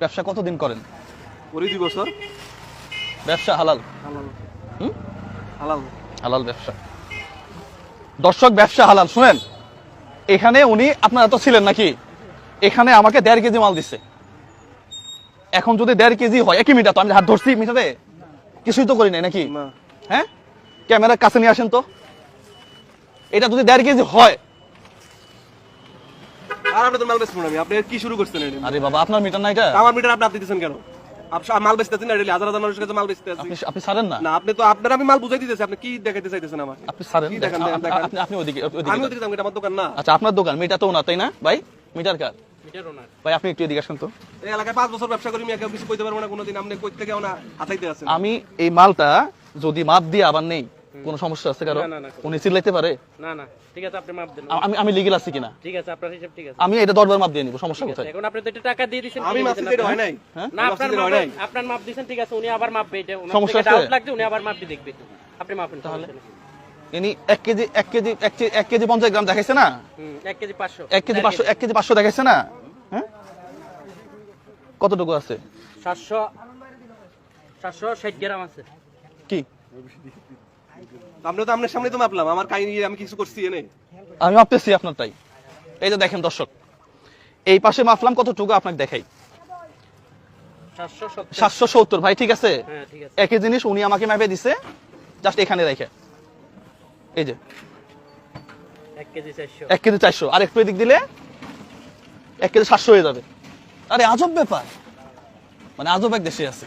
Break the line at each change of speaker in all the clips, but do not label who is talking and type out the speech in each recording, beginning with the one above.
ব্যবসা কতদিন করেন?
করি দুই বছর।
ব্যবসা হালাল?
হালাল।
হুম?
হালাল।
হালাল ব্যবসা। দর্শক ব্যবসা হালাল শুনেন। এখানে উনি আপনারা তো ছিলেন নাকি? এখানে আমাকে দেড় কেজি মাল দিচ্ছে এখন যদি দেড় কেজি হয় একই মিটার তো আমি হাত ধরছি মিটারে? কিছুই তো করি নাই নাকি? হ্যাঁ? ক্যামেরার কাছে নিয়ে আসেন তো। এটা যদি দেড় কেজি হয়
আর আপনি তো মাল বেচবেন আমি। আপনি কি শুরু করছেন এটা?
আরে বাবা আপনার মিটার না এটা?
আমার মিটার আপনি আপনি দিতেছেন কেন মাল বেচতেছেন না ডেলি হাজার হাজার মানুষের কাছে মাল বেচতে
আপনি আপনি ছাড়েন না।
না আপনি তো আপনার আমি মাল বুঝাই দিতেছি আপনি কি দেখাতে চাইতেছেন আমার
আপনি ছাড়েন আপনি- আপনি আপনি ওদিকে ওদিকে
আমি ওদিকে যাব, এটা আমার দোকান না।
আচ্ছা আপনার দোকান মিটার তো ওনার তাই না? ভাই মিটার কার? ভাই আপনি একটু এদিকে আসেন তো।
এই এলাকায় পাঁচ বছর ব্যবসা করি কেউ কিছু কইতে পারব না কোনোদিন। আপনি কই থেকে না হাতাইতে আছেন।
আমি এই মালটা যদি মাপ দিয়ে আবার নেই কোনো সমস্যা আছে কারও?
না, না, না,
উনি চিল্লাইতে পারে?
না না ঠিক আছে আপনি মাপ দেন।
আমি আমি লিগেল আছি কিনা?
ঠিক আছে আপনার হিসাব ঠিক আছে।
আমি এটা দরবার মাপ দিয়ে নিব সমস্যা কোথায়?
এখন আপনি তো এটা টাকা দিয়ে দিয়েছেন
আমি
কিনে
মাছ
দিয়েছেন
দিতে হয় নাই।
হ্যাঁ?
না আপনার মাপ
নাই।
আপনার মাপ দিয়েছেন ঠিক আছে উনি আবার মাপবে এটা
সমস্যা আছে?
ডাউট লাগছে উনি আবার মাপটি দেখবে আপনি মাপেন তাহলে?
ইনি এক কেজি এক কেজি এক কেজি এক কেজি পঞ্চাশ গ্রাম দেখাইছে না?
হুম এক কেজি পাঁচশো।
এক কেজি পাঁচশো এক কেজি পাঁচশো দেখাইছে না? হ্যাঁ? কতটুকু আছে?
সাতশো সাতশো ষাট গ্রাম আছে।
কি?
আপনি তো আপনার সামনে তো মাপলাম আমার কাহিনী আমি কিছু করছি এনে
আমি মাপতেছি আপনারটাই। এই যে দেখেন দর্শক এই পাশে মাপলাম কতটুকু আপনাকে দেখাই।
সাতশো সত্তর।
ভাই ঠিক আছে?
হ্যাঁ ঠিক আছে।
একই জিনিস উনি আমাকে মাপে দিছে জাস্ট এখানে রেখে। এই যে।
এক কেজি চারশো।
এক কেজি চারশো আর একটু এদিক দিলে এক কেজি সাতশো হয়ে যাবে। আরে আজব ব্যাপার। মানে আজব এক দেশে আছে।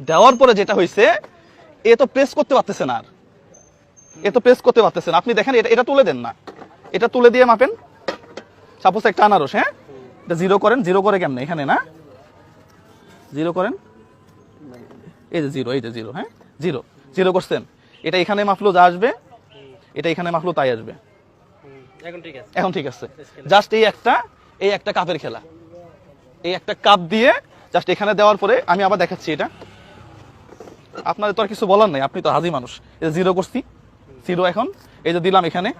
দেওয়ার পরে যেটা হয়েছে এ তো প্রেস করতে পারতেছে না আর। এ তো প্রেস করতে পারতেছে না। আপনি দেখেন এটা এটা তুলে দেন না। এটা তুলে দিয়ে মাপেন। সাপোজ একটা আনারস হ্যাঁ? এটা জিরো করেন। জিরো করে কেমনে? এখানে না? জিরো করেন। এই যে জিরো এই যে জিরো হ্যাঁ? জিরো জিরো করছেন। এটা এখানে মাপলো যা আসবে এটা এখানে মাপলো তাই আসবে।
হুম, এখন ঠিক আছে।
এখন ঠিক আছে। জাস্ট এই একটা এই একটা কাপের খেলা। এই একটা কাপ দিয়ে জাস্ট এখানে দেওয়ার পরে আমি আবার দেখাচ্ছি এটা। আপনাদের তো আর কিছু বলার নাই আপনি তো হাজি মানুষ। এটা জিরো করছি জিরো এখন এই যে দিলাম এখানে।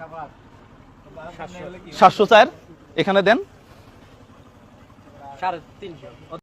সাতশো চার এখানে দেন।
সাড়ে তিনশো।